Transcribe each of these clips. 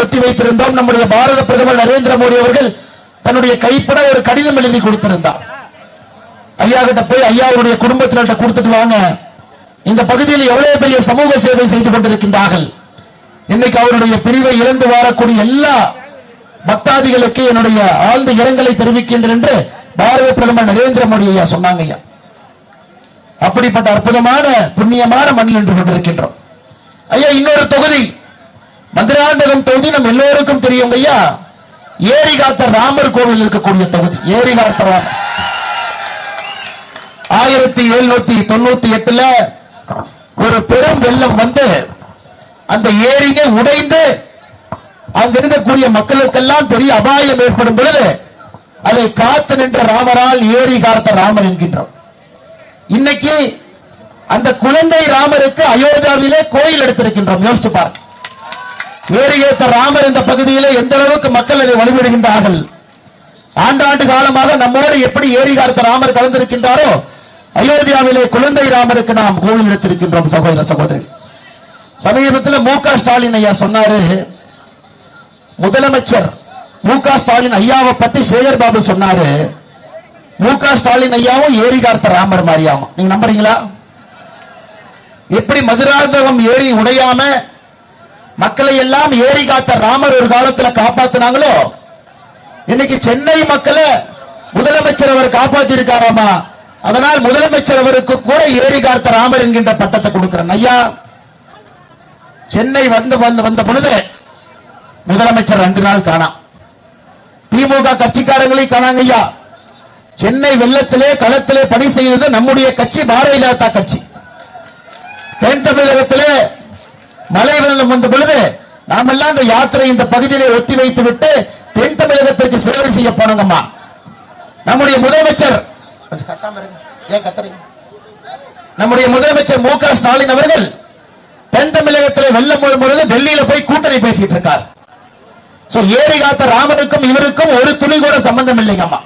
ஒத்தி வைத்திருந்தோம். நம்முடைய பாரத பிரதமர் நரேந்திர மோடி அவர்கள் தன்னுடைய கைப்பட ஒரு கடிதம் எழுதி கொடுத்திருந்தார். ஐயா கிட்ட போய் ஐயாவுடைய குடும்பத்தினர்கிட்ட கொடுத்துட்டு வாங்க. இந்த பகுதியில் எவ்வளவு பெரிய சமூக சேவை செய்து கொண்டிருக்கின்றார்கள். இன்னைக்கு அவருடைய பிரிவை இழந்து வாழக்கூடிய எல்லா பக்தாதிகளுக்கு என்னுடைய ஆழ்ந்த இரங்கலை தெரிவிக்கின்றேன் என்று பாரத பிரதமர் நரேந்திர மோடி ஐயா சொன்னாங்க ஐயா. அப்படிப்பட்ட அற்புதமான புண்ணியமான மண்ணில் நின்று கொண்டிருக்கின்றோம் ஐயா இன்னொரு தொகுதி மதுராந்தகம் தொகுதி நம்ம எல்லோருக்கும் தெரியும் ஐயா. ஏரிகாத்த ராமர் கோவில் இருக்கக்கூடிய தொகுதி. ஏரிகாத்த ராமர். ஆயிரத்தி எழுநூத்தி தொண்ணூத்தி எட்டுல ஒரு பெரும் வெள்ளம் வந்து அந்த ஏரியை உடைந்து அங்க இருக்கக்கூடிய மக்களுக்கெல்லாம் பெரிய அபாயம் ஏற்படும் பொழுது அதை காத்து நின்ற ராமரால் ஏரி காத்த ராமர் என்கின்றோம். இன்னைக்கு அந்த குழந்தை ராமருக்கு அயோத்தியாவிலே கோயில் எடுத்திருக்கின்றோம். யோசிச்சு பாருங்க. ஏறியேற்ற ராமர் இந்த பகுதியிலே எந்த அளவுக்கு மக்கள் அதை வழிபடுகின்றார்கள்? ஆண்டாண்டு காலமாக நம்மோடு எப்படி ஏரிகார்த்த காத்த ராமர் கலந்திருக்கின்றாரோ அயோத்தியாவிலே குழந்தை ராமருக்கு நாம் கோவில் எடுத்திருக்கின்றோம் சகோதர சகோதரி. சமீபத்தில் மு க ஸ்டாலின் ஐயா சொன்னாரு. முதலமைச்சர் மு க ஸ்டாலின் ஐயாவை பத்தி சேகர் பாபு சொன்னாரு. மு க ஸ்டாலின் ஐயாவும் ஏரிகார்த்த காத்த ராமர் மாதிரியாவும். நீங்க நம்புறீங்களா? எப்படி மதுராந்தகம் ஏரி உடையாம மக்களை எல்லாம் ஏரி காத்த ராமர் ஒரு காலத்துல காப்பாத்தினாங்களோ? இன்னைக்கு சென்னை மக்களை முதலமைச்சர் அவர் காப்பாத்தி இருக்காராமா அதனால் முதலமைச்சர் அவருக்கு கூட ஏறி காத்த ராமர் என்கின்ற பட்டத்தை கொடுக்கிறேன். ஐயா சென்னை வந்து வந்து வந்த பொழுது முதலமைச்சர் ரெண்டு நாள் காணாம். திமுக கட்சிக்காரங்களையும் காணாங்க ஐயா. சென்னை வெள்ளத்திலே களத்திலே பணி செய்தது நம்முடைய கட்சி பாரதிய ஜனதா கட்சி. தென் தமிழகத்திலே மழை வெள்ளம் வந்த பொழுது நாமெல்லாம் இந்த யாத்திரை இந்த பகுதியிலே ஒத்தி வைத்து விட்டு தென் தமிழகத்திற்கு சேவை செய்ய போனோங்கம்மா. நம்முடைய முதலமைச்சர் ஏன் கத்துறீங்க? நம்முடைய முதலமைச்சர் மு க ஸ்டாலின் அவர்கள் தென் தமிழகத்தில் வெள்ளம் வரும் டெல்லியில போய் கூட்டணி பேசிட்டு இருக்கார். சோ ஏரி காத்த ராமனுக்கும் இவருக்கும் ஒரு துணி கூட சம்பந்தம் இல்லைங்கம்மா.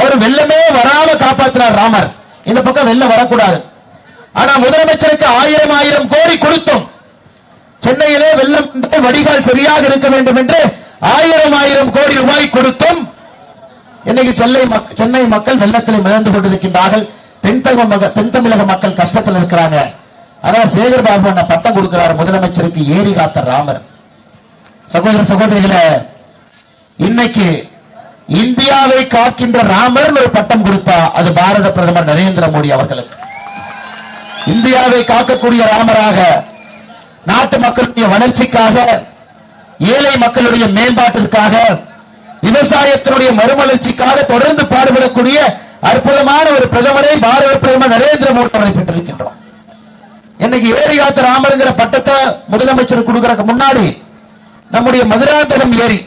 அவர் வெள்ளமே வராம காப்பாத்தினார் ராமர். இந்த பக்கம் வெள்ளம் வரக்கூடாது. ஆனா முதலமைச்சருக்கு ஆயிரம் ஆயிரம் கோடி கொடுத்தோம். சென்னையிலே வெள்ளம் வடிகால் சரியாக இருக்க வேண்டும் என்று ஆயிரம் ஆயிரம் கோடி ரூபாய் கொடுத்தும் இன்னைக்கு சென்னை மக்- சென்னை மக்கள் வெள்ளத்தில் மிதந்து கொண்டிருக்கின்றார்கள். தென் தமிழக மக- தென் தமிழக மக்கள் கஷ்டத்தில் இருக்கிறாங்க. ஆனா சேகர் பாபு அண்ணா பட்டம் கொடுக்கிறார். முதலமைச்சருக்கு ஏரி காத்த ராமர். சகோதர சகோதரிகளே இன்னைக்கு இந்தியாவை காக்கின்ற ராமர் ஒரு பட்டம் கொடுத்தா அது பாரத பிரதமர் நரேந்திர மோடி அவர்களுக்கு. இந்தியாவை காக்கக்கூடிய ராமராக வளர்ச்சிக்காக ஏழை மக்களுடைய மேம்பாட்டிற்காக விவசாயத்தினுடைய மறுமலர்ச்சிக்காக தொடர்ந்து பாடுபடக்கூடிய அற்புதமான ஒரு பிரதமரை பாரத பிரதமர் நரேந்திர மோடி அவரை பெற்றிருக்கின்றோம். இன்னைக்கு ஏரி ராமருங்கிற பட்டத்தை முதலமைச்சர் கொடுக்கறதுக்கு முன்னாடி நம்முடைய மதுராந்தகம் ஏரி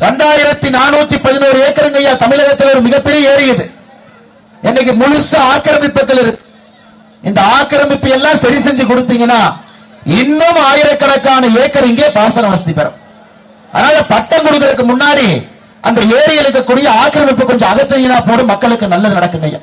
ரெண்டாயிரத்தி நானூத்தி பதினோரு ஏக்கருங்க ஐயா தமிழகத்தில் ஒரு மிகப்பெரிய ஏரி இது. இன்னைக்கு முழுசா ஆக்கிரமிப்புகள் இருக்கு. இந்த ஆக்கிரமிப்பு எல்லாம் சரி செஞ்சு கொடுத்தீங்கன்னா இன்னும் ஆயிரக்கணக்கான ஏக்கர் இங்கே பாசன வசதி பெறும். அதனால பட்டம் கொடுக்கறதுக்கு முன்னாடி அந்த ஏரியில் இருக்கக்கூடிய ஆக்கிரமிப்பு கொஞ்சம் அகற்றீங்கன்னா போடும் மக்களுக்கு நல்லது நடக்குங்க ஐயா.